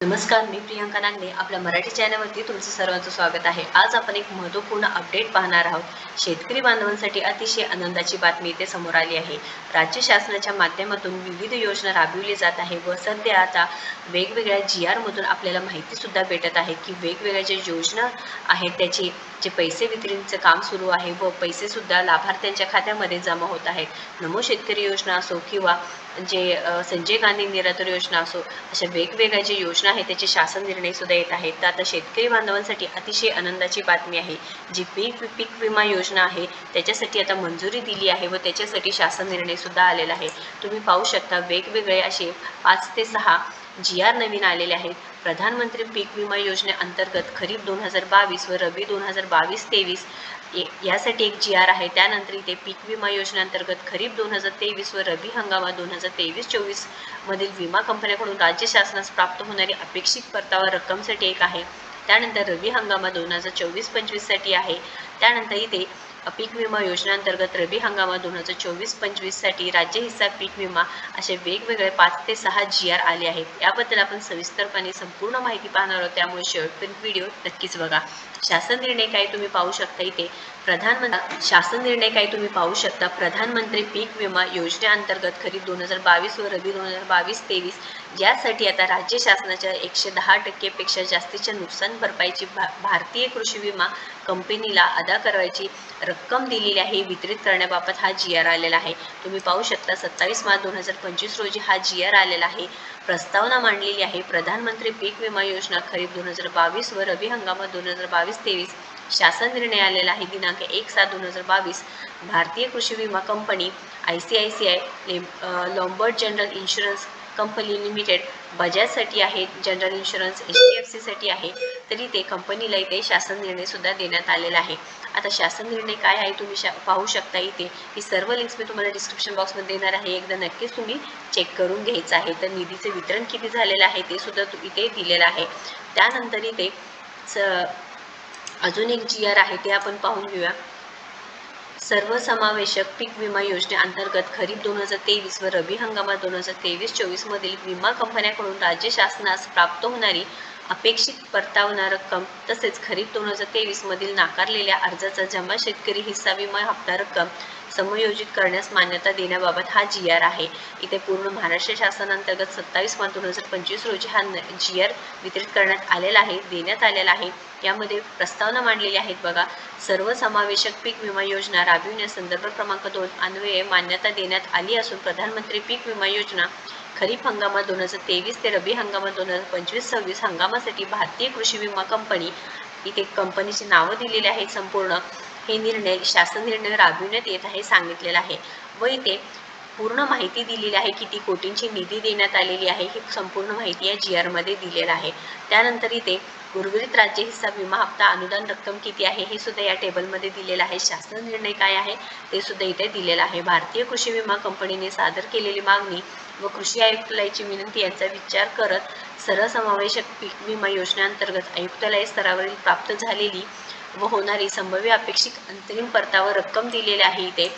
नमस्कार मी प्रियांका नागने आपल्या मराठी चॅनलवरती तुमचं सर्वांचं स्वागत आहे. आज आपण एक महत्त्वपूर्ण अपडेट पाहणार आहोत. शेतकरी बांधवांसाठी अतिशय आनंदाची बातमी इथे समोर आली आहे. राज्य शासनाच्या माध्यमातून विविध योजना राबविली जात आहे व सध्या आता वेगवेगळ्या जी आरमधून आपल्याला माहितीसुद्धा भेटत आहे की वेगवेगळ्या ज्या योजना आहेत त्याचे जे पैसे वितरणचं काम सुरू आहे व पैसेसुद्धा लाभार्थ्यांच्या खात्यामध्ये जमा होत आहेत. नमो शेतकरी योजना असो किंवा जे संजय गांधी निराधार योजना असो अशा वेगवेगळ्या ज्या योजना आहेत त्याचे शासन निर्णय सुद्धा येत आहेत. तर आता शेतकरी बांधवांसाठी अतिशय आनंदाची बातमी आहे. जी पीक पीक विमा योजना आहे त्याच्यासाठी आता मंजुरी दिली आहे व त्याच्यासाठी शासन निर्णय सुद्धा आलेला आहे. तुम्ही पाहू शकता वेगवेगळे असे पाच ते सहा जी आर नवीन आलेले आहेत. प्रधानमंत्री पीक विमा योजनेअंतर्गत खरीप दोन हजार बावीस व रबी दोन हजार बावीस तेवीस यासाठी एक जी आर आहे. त्यानंतर इथे पीक विमा योजनेअंतर्गत खरीप दोन हजार तेवीस व रबी हंगामा दोन हजार तेवीस चोवीस मधील विमा कंपन्याकडून राज्य शासनास प्राप्त होणारी अपेक्षित परतावा रक्कमसाठी एक आहे. त्यानंतर रबी हंगामा दोन हजार चोवीस पंचवीससाठी आहे. त्यानंतर इथे पीक विमा योजनेअंतर्गत रबी हंगामात दोन हजार चोवीस पंचवीससाठी राज्य हिस्सा पीक विमा असे वेगवेगळे पाच ते सहा जी आर आले आहेत. याबद्दल आपण सविस्तरपणे संपूर्ण माहिती पाहणार आहोत. त्यामुळे शेवटपर्यंत व्हिडिओ नक्कीच बघा. शासन निर्णय काय तुम्ही पाहू शकता इथे. प्रधानमंत्री शासन निर्णय काय तुम्ही पाहू शकता. प्रधानमंत्री पीक विमा योजनेअंतर्गत खरीप दोन हजार बावीस व रबी दोन हजार बावीस तेवीस यासाठी आता राज्य शासनाच्या एकशे दहा टक्केपेक्षा जास्तीच्या नुकसान भरपाईची भा भारतीय कृषी विमा कंपनीला अदा करायची रक्कम रक्कम दिलेली आहे वितरित करण्याबाबत हा जी आर आलेला आहे. तुम्ही पाहू शकता सत्तावीस मार्च दोन हजार पंचवीस रोजी हा जी आर आलेला आहे. प्रस्तावना मांडलेली आहे प्रधानमंत्री पीक विमा योजना खरीप दोन हजार बावीस व रबी हंगामात दोन हजार बावीस तेवीस. शासन निर्णय आलेला आहे दिनांक एक सात दोन हजार बावीस. भारतीय कृषी विमा company I C I C I Lombard general insurance company limited बजाजसाठी आहे general insurance H D F सीसाठी आहे तरी ते कंपनीला इथे शासन निर्णयसुद्धा देण्यात आलेला आहे. आता शासन निर्णय काय आहे तुम्ही शा पाहू शकता इथे. ही सर्व लिंक्स मी तुम्हाला डिस्क्रिप्शन बॉक्समध्ये देणार आहे. एकदा नक्कीच तुम्ही चेक करून घ्यायचं आहे. तर निधीचे वितरण किती झालेलं आहे ते सुद्धा इथे दिलेलं आहे. त्यानंतर इथे अजून एक जी आर आहे ते आपण पाहून घेऊया. सर्वसमावेशक पीक विमा योजनेअंतर्गत खरीप दोन हजार तेवीस व रबी हंगामात दोन हजार तेवीस चोवीसमधील विमा कंपन्याकडून राज्य शासनास प्राप्त होणारी अपेक्षित परतावना रक्कम तसेच खरीप दोन हजार तेवीसमधील नाकारलेल्या अर्जाचा जमा शेतकरी हिस्सा विमा हप्ता रक्कम समयोजित करण्यास मान्यता देण्याबाबत हा जी आर आहे. इथे पूर्ण महाराष्ट्र शासनांतर्गत सत्तावीस मार्च दोन हजार पंचवीस रोजी हा जी आर वितरित करण्यात आलेला आहे देण्यात आलेला आहे. यामध्ये प्रस्तावना मांडलेली आहेत बघा. सर्वसमावेशक पीक विमा योजना राबविण्यास संदर्भ क्रमांक दोन अन्वये मान्यता देण्यात आली असून प्रधानमंत्री पीक विमा योजना खरीप हंगामात दोन हजार तेवीस ते रबी हंगामात दोन हजार पंचवीस सव्वीस हंगामासाठी भारतीय कृषी विमा कंपनी इथे कंपनीची नावं दिलेली आहेत संपूर्ण. हे निर्णय शासन निर्णय राबविण्यात येत आहे सांगितलेलं आहे. व इथे पूर्ण माहिती दिलेली आहे किती कोटींची निधी देण्यात आलेली आहे ही संपूर्ण माहिती या जी आरमध्ये दिलेलं आहे. त्यानंतर इथे उर्वरित राज्य हिस्सा विमा हप्ता अनुदान रक्कम किती आहे हे सुद्धा या टेबलमध्ये दिलेलं आहे. शासन निर्णय काय आहे ते सुद्धा इथे दिलेलं आहे. भारतीय कृषी विमा कंपनीने सादर केलेली मागणी व कृषी आयुक्तालयाची विनंती यांचा विचार करत सर्वसमावेशक पीक विमा योजनेअंतर्गत आयुक्तालय स्तरावरील प्राप्त झालेली व होणारी संभाव्य अपेक्षित अंतरिम परतावा रक्कम दिलेली आहे इथे.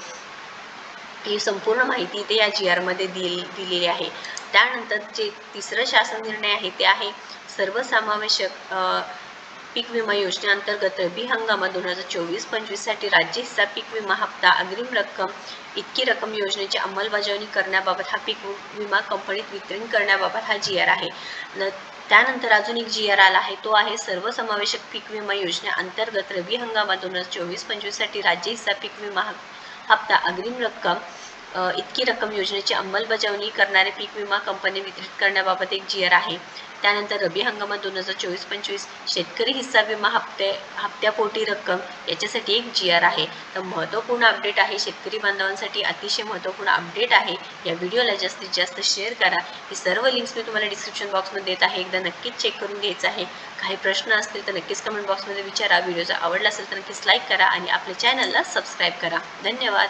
ही संपूर्ण माहिती इथे या जी आरमध्ये दिल दिलेली आहे. त्यानंतर जे तिसरं शासन निर्णय आहे ते आहे सर्वसमावेशक पीक विमा योजनेअंतर्गत रबी हंगामात दोन हजार चोवीस पंचवीससाठी राज्य हिस्सा पीक विमा हप्ता अग्रिम रक्कम इतकी रक्कम योजनेची अंमलबजावणी करण्याबाबत हा पीक विमा कंपनीत वितरण करण्याबाबत हा जी आर आहे. न त्यानंतर अजून एक जी आर आला आहे. तो आहे सर्वसमावेशक पीक विमा योजनेअंतर्गत रबी हंगामात दोन हजार चोवीस पंचवीससाठी राज्य हिस्सा पीक विमा हप्ता अग्रिम रक्कम इतकी रक्कम योजनेची अंमलबजावणी करणारे पीक विमा कंपनी वितरित करण्याबाबत एक जी आर आहे. त्यानंतर रबी हंगामात दोन हजार चोवीस पंचवीस शेतकरी हिस्सा विमा हप्ते हप्त्यापोटी रक्कम याच्यासाठी एक जी आर आहे. तर महत्त्वपूर्ण अपडेट आहे शेतकरी बांधवांसाठी अतिशय महत्त्वपूर्ण अपडेट आहे. या व्हिडिओला जास्तीत जास्त शेअर करा. ही सर्व लिंक्स मी तुम्हाला डिस्क्रिप्शन बॉक्समध्ये देत आहे. एकदा नक्कीच चेक करून घ्यायचं आहे. काही प्रश्न असतील तर नक्कीच कमेंट बॉक्समध्ये विचारा. व्हिडिओ जर आवडला असेल तर नक्कीच लाईक करा आणि आपल्या चॅनलला सबस्क्राईब करा. धन्यवाद.